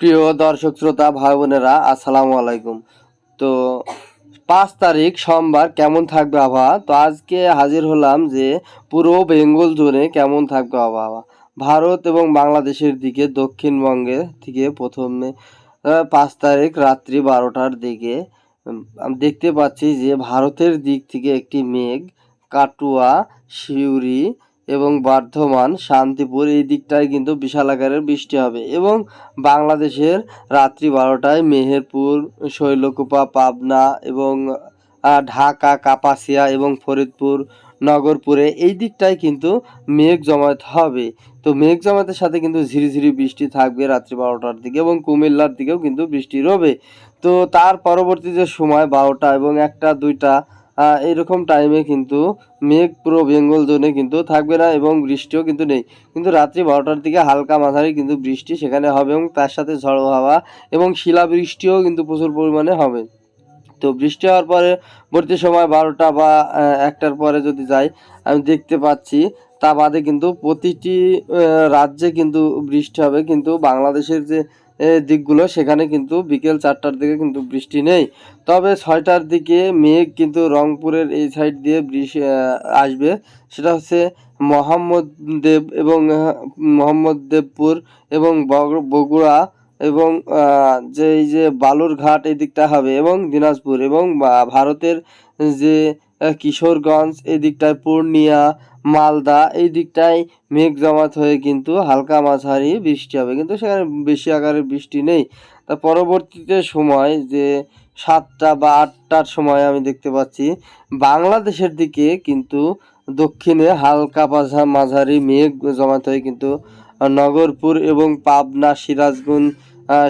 প্রিয় দর্শক, শ্রোতা, ভাই বোনেরা, আসসালামু আলাইকুম। তো পাঁচ তারিখ সোমবার কেমন থাকবে আবহাওয়া? তো আজকে হাজির হলাম যে পুরো বেঙ্গল জোনে কেমন থাকবে আবহাওয়া? ভারত এবং বাংলাদেশের দিকে দক্ষিণবঙ্গে থেকে প্রথমে পাঁচ তারিখ রাত্রি বারোটার দিকে দেখতে পাচ্ছি যে ভারতের দিক থেকে একটি মেঘ, কাটুয়া, সিউড়ি এবং বর্ধমান, শান্তিপুর, এই দিকটায় কিন্তু বিশাল আকারের বৃষ্টি হবে। এবং বাংলাদেশের রাত্রি বারোটায় মেহেরপুর, শৈলকুপা, পাবনা এবং ঢাকা, কাপাসিয়া এবং ফরিদপুর, নগরপুরে এই দিকটায় কিন্তু মেঘ জমায়েত হবে। তো মেঘ জমায়েতের সাথে কিন্তু ঝিরিঝিরি বৃষ্টি থাকবে রাত্রি বারোটার দিকে এবং কুমিল্লার দিকেও কিন্তু বৃষ্টি রবে। তো তার পরবর্তী যে সময় বারোটা এবং একটা, দুইটা আহ, এইরকম টাইমে কিন্তু মেঘ পুরো বেঙ্গল জোনে কিন্তু থাকবে না এবং বৃষ্টিও কিন্তু নেই। কিন্তু রাত্রি বারোটার দিকে হালকা মাঝারি কিন্তু বৃষ্টি সেখানে হবে এবং তার সাথে ঝড়ো হাওয়া এবং শিলাবৃষ্টিও কিন্তু প্রচুর পরিমাণে হবে। তো বৃষ্টি হওয়ার পরে ভর্তি সময় বারোটা বা একটার পরে যদি যাই আমি দেখতে পাচ্ছি তা বাদে কিন্তু প্রতিটি রাজ্যে কিন্তু বৃষ্টি হবে। কিন্তু বাংলাদেশের যে দিকগুলো, সেখানে কিন্তু বিকেল চারটার দিকে কিন্তু বৃষ্টি নেই। তবে ছয়টার দিকে মেঘ কিন্তু রংপুরের এই সাইড দিয়ে বৃষ্টি আসবে। সেটা হচ্ছে মোহাম্মদ দেব এবং মোহাম্মদ দেবপুর এবং বগ- বগুড়া এবং যে এই যে বালুরঘাট এই দিকটা হবে এবং দিনাজপুর এবং ভারতের যে কিশোরগঞ্জ এই দিকটায় পূর্ণিয়া, মালদা এই দিকটায় মেঘ জমাত হয়ে কিন্তু হালকা মাঝারি বৃষ্টি হবে। কিন্তু সেখানে বেশি আকারের বৃষ্টি নেই। তা পরবর্তীতে সময় যে সাতটা বা আটটার সময় আমি দেখতে পাচ্ছি, বাংলাদেশের দিকে কিন্তু দক্ষিণে হালকা পাঝা মাঝারি মেঘ জমাত হয়ে কিন্তু নগরপুর এবং পাবনা, সিরাজগঞ্জ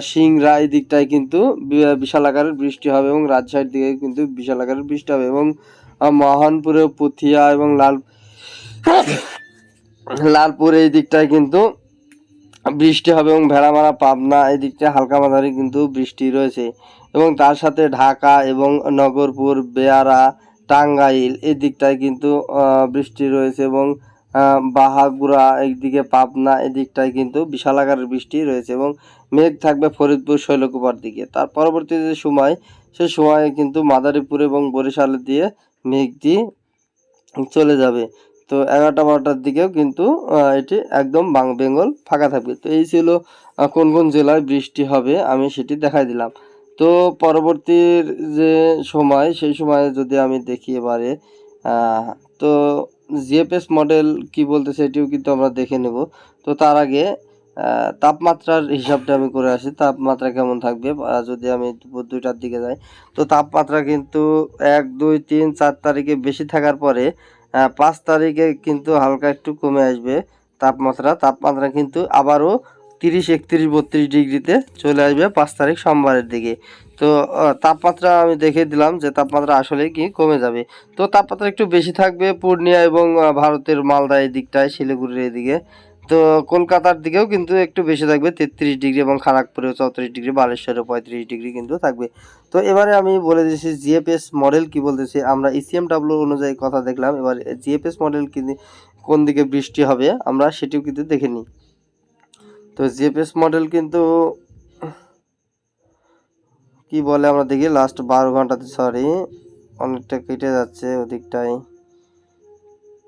সিংরা এই দিকটায় কিন্তু বিশাল আকারের বৃষ্টি হবে এবং রাজশাহীর দিকে কিন্তু বিশাল আকারের বৃষ্টি হবে এবং মহানপুরে পুথিয়া এবং লাল লালপুর এই দিকটায় কিন্তু বৃষ্টি হবে এবং ভেড়ামারা পাবনা এই দিকটায় হালকা মাঝারি কিন্তু বৃষ্টি রয়েছে। এবং তার সাথে ঢাকা এবং নগরপুর, বেয়ারা, টাঙ্গাইল এই দিকটায় কিন্তু বৃষ্টি রয়েছে এবং বাহাগুড়া এইদিকে পাবনা এই দিকটায় কিন্তু বিশাল আকারের বৃষ্টি রয়েছে এবং মেঘ থাকবে ফরিদপুর, শৈলকুপার দিকে। তার পরবর্তী যে সময়, সে সময়ে কিন্তু মাদারীপুর এবং বরিশালের দিয়ে মেঘটি চলে যাবে। তো এগারোটা বারোটার দিকেও কিন্তু এটি একদম বেঙ্গল ফাঁকা থাকবে। তো এই ছিল কোন কোন জেলায় বৃষ্টি হবে, আমি সেটি দেখাই দিলাম। তো পরবর্তীর যে সময়, সেই সময়ে যদি আমি দেখি এবারে তো জিএফএস মডেল কি বলতেছে, এটিও কিন্তু আমরা দেখে নেব। তো তার আগে তাপমাত্রার হিসাবটা আমি করে আসি। তাপমাত্রা কেমন থাকবে? যদি আমি দুপুর দুইটার দিকে যাই, তো তাপমাত্রা কিন্তু এক, দুই, তিন, চার তারিখে বেশি থাকার পরে পাঁচ তারিখে কিন্তু হালকা একটু কমে আসবে তাপমাত্রা। তাপমাত্রা কিন্তু আবারও তিরিশ, একত্রিশ, বত্রিশ ডিগ্রিতে চলে আসবে পাঁচ তারিখ সোমবারের দিকে। তো তাপমাত্রা আমি দেখে দিলাম যে তাপমাত্রা আসলে কি কমে যাবে। তো তাপমাত্রা একটু বেশি থাকবে পূর্ণিয়া এবং ভারতের মালদা এই দিকটায়, শিলিগুড়ির এদিকে তো কলকাতার দিকেও কিন্তু একটু বেশি থাকবে, তেত্রিশ ডিগ্রি এবং খড়গপুরেও চৌত্রিশ ডিগ্রি বালেশ্বরে পঁয়ত্রিশ ডিগ্রি কিন্তু থাকবে। তো এবারে আমি বলে দিচ্ছি জিএফএস মডেল কি বলতেছি, আমরা ইসিএম ডাব্লিউ অনুযায়ী কথা দেখলাম, এবার জিএফএস মডেল কি কোন দিকে বৃষ্টি হবে, আমরা সেটিও কিন্তু দেখে নিই। তো জিএফএস মডেল কিন্তু কি বলে আমরা দেখি লাস্ট বারো ঘন্টাতে সরি অনেকটা কেটে যাচ্ছে ওদিকটায়।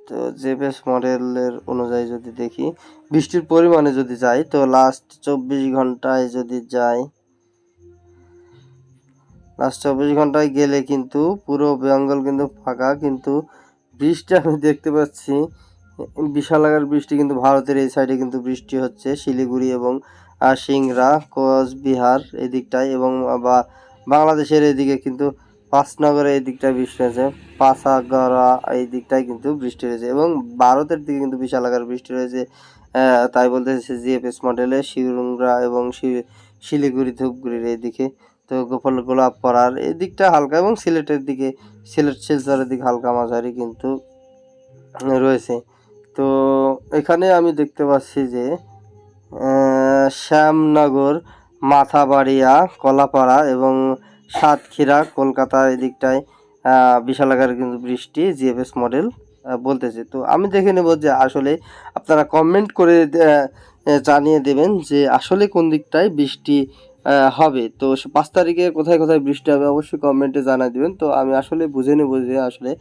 তো জিএফএস মডেলের অনুযায়ী যদি দেখি, বৃষ্টির পরিমাণে যদি যাই, তো লাস্ট চব্বিশ ঘন্টায় যদি যাই লাস্ট চব্বিশ ঘন্টায় গেলে কিন্তু পুরো বেঙ্গল কিন্তু ফাঁকা, কিন্তু বৃষ্টি আমি দেখতে পাচ্ছি, বিশাল আকার বৃষ্টি কিন্তু ভারতের এই সাইডে কিন্তু বৃষ্টি হচ্ছে, শিলিগুড়ি এবং সিংড়া, কোচবিহার এই দিকটায় এবং, বা বাংলাদেশের এদিকে কিন্তু পাঁচনগরে এই দিকটায় বৃষ্টি হয়েছে, পাঁচাগড়া এই দিকটায় কিন্তু বৃষ্টি হয়েছে এবং ভারতের দিকে কিন্তু বিশাল আকার বৃষ্টি রয়েছে। তাই বলতেছে জিএফএস মডেলে শিরুংরা এবং শিলিগুড়ি, ধূপগুড়ির এইদিকে তো গোপাল গোলাপ পাড়ার এই দিকটা হালকা এবং সিলেটের দিকে, সিলেট শিলচরের দিকে হালকা মাঝারি কিন্তু রয়েছে। তো এখানে আমি দেখতে পাচ্ছি যে শ্যামনগর, মাথাবাড়িয়া, কলাপাড়া এবং সাতক্ষীরা, কলকাতা এদিকটায় দিকটায় বিশাল কিন্তু বৃষ্টি জিএফএস মডেল বলতেছে। তো আমি দেখে নেব যে আসলে আপনারা কমেন্ট করে জানিয়ে দেবেন যে আসলে কোন দিকটায় বৃষ্টি হবে। তো পাঁচ তারিখে কোথায় কোথায় বৃষ্টি হবে অবশ্যই কমেন্টে জানাই দেবেন। তো আমি আসলে বুঝে নেব যে আসলে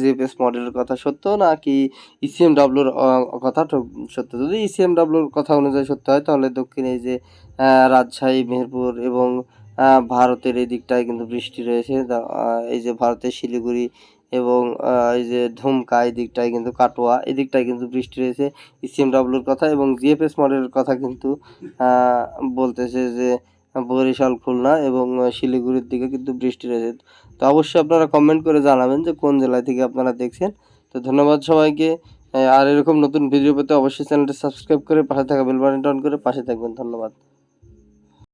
জিপিএস মডেলের কথা সত্য নাকি ইসিএম ডাব্লুর কথা সত্য। যদি ইসিএম ডাব্লুর কথা অনুযায়ী সত্য হয়, তাহলে দক্ষিণে যে রাজশাহী, মেহেরপুর এবং ভারতের এই দিকটায় কিন্তু বৃষ্টি রয়েছে। এই যে ভারতের শিলিগুড়ি এবং এই যে ধুমকা এই দিকটায় কিন্তু কাটোয়া এই দিকটায় কিন্তু বৃষ্টি রয়েছে ইসিএম ডাব্লুর কথা এবং জিএফএস মডেলের কথা কিন্তু বলতেছে যে বরিশাল, খুলনা এবং শিলিগুড়ির দিকে কিন্তু বৃষ্টি রয়েছে। তো অবশ্যই আপনারা কমেন্ট করে জানাবেন যে কোন জেলা থেকে আপনারা দেখছেন। তো ধন্যবাদ সবাইকে। আর এরকম নতুন ভিডিও পেতে অবশ্যই চ্যানেলটি সাবস্ক্রাইব করে পাশে থাকা বেল বাটনটা অন করে পাশে থাকবেন। ধন্যবাদ।